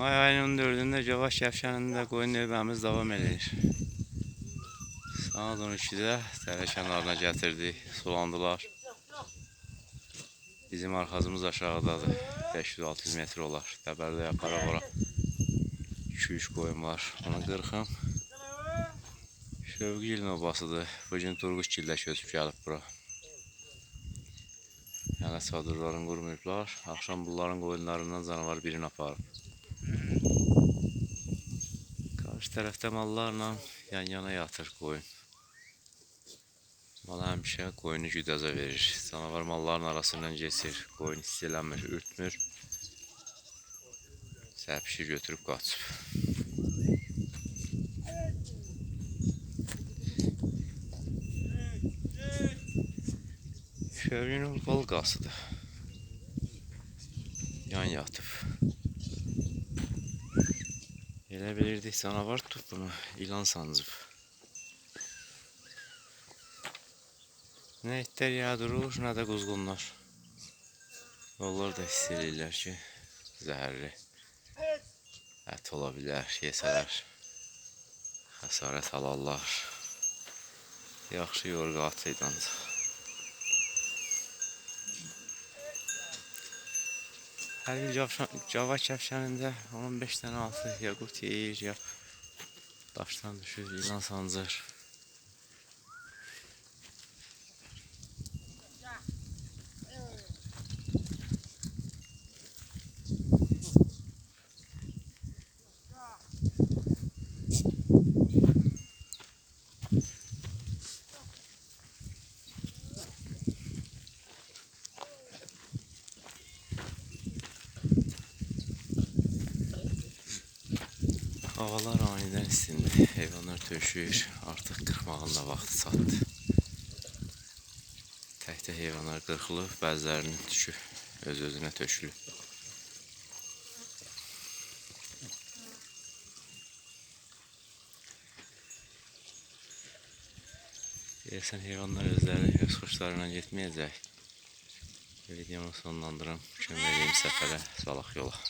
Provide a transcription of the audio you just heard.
May ayının 4-də Cavaş Şəfşənində qoyun növbəmiz davam edir. Saat 12-də dərə kənarına gətirdik, sulandılar. Bizim arxazımız aşağıdadır. 500-600 metr olar. Dəbərdə yaparaq ora 2-3 qoyun var. Onu qırxım. Şövqü ilin obasıdır. Bugün Turquş gillə köçüb gəlib bura. Hələ çadırlarını qurmayıblar. Axşam bunların qoyunlarından canavar birini aparıb. Karşı tərəfdə mallarla yan-yana yatır qoyun. Mal həmişə qoyunu güdəzə verir. Canavar malların arasından keçir. Qoyun istilənmir, ürtmür. Səpişi götürüb qaçıb. Şövgünün bal qasıdır. Yan yatıb. Elə bilirdik canavar tutub bunu, ilan sancıb. Nə itlər ya? Durur, nə də quzğunlar. Onlar da hiss edirlər ki, zəhərli ət ola bilər, yesələr xəsarət alarlar. Yaxşı yorğa atı Hər il Cavşan- Cava kəfşənində 15 dənə altı ya qurt yeyir, ya daşdan düşür, ilan sancır. Havalar aniden istindi. Heyvanlar töşüyür. Artıq qırxmağın da vaxtı çatdı. Təkdə heyvanlar qırxılıb, bəzilərinin tükü öz-özünə tökülüb. Deyəsən heyvanlar özləri öz xoşlarına getməyəcək. Videonu sonlandırım. Kömək edeyim səfərə, salaq yola.